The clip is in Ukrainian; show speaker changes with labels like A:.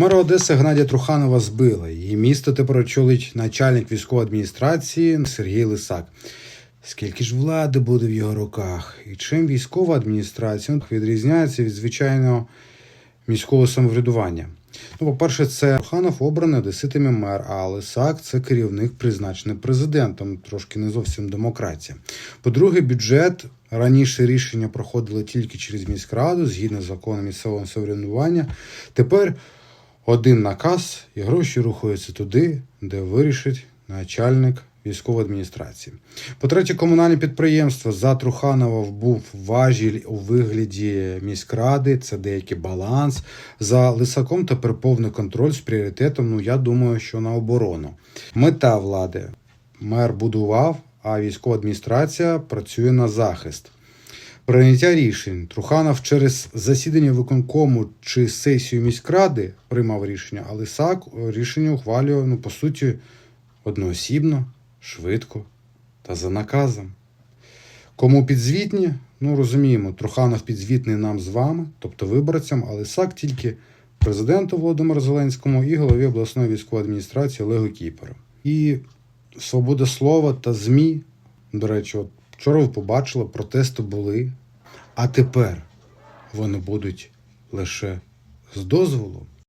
A: Мера Одеси Геннадія Труханова збила. Її місто тепер очолить начальник військової адміністрації Сергій Лисак. Скільки ж влади буде в його руках? І чим військова адміністрація відрізняється від звичайного міського самоврядування? Ну, по-перше, це Труханов обраний одеситами мер, а Лисак це керівник, призначений президентом. Трошки не зовсім демократія. По-друге, бюджет раніше рішення проходили тільки через міськраду, згідно з законом місцевого самоврядування. Тепер один наказ, і гроші рухаються туди, де вирішить начальник військової адміністрації. По-третє, комунальне підприємство за Труханова був важіль у вигляді міськради, це деякий баланс. За Лисаком тепер повний контроль з пріоритетом. Ну я думаю, що на оборону. Мета влади мер будував, а військова адміністрація працює на захист. Прийняття рішень Труханов через засідання виконкому чи сесію міськради приймав рішення, а Лисак рішення ухвалював, ну, по суті, одноосібно, швидко та за наказом. Кому підзвітні? Ну, розуміємо, Труханов підзвітний нам з вами, тобто виборцям, а Лисак тільки президенту Володимиру Зеленському і голові обласної військової адміністрації Олегу Кіперу. І свобода слова та ЗМІ. До речі, от вчора ви побачили, протести були, а тепер вони будуть лише з дозволу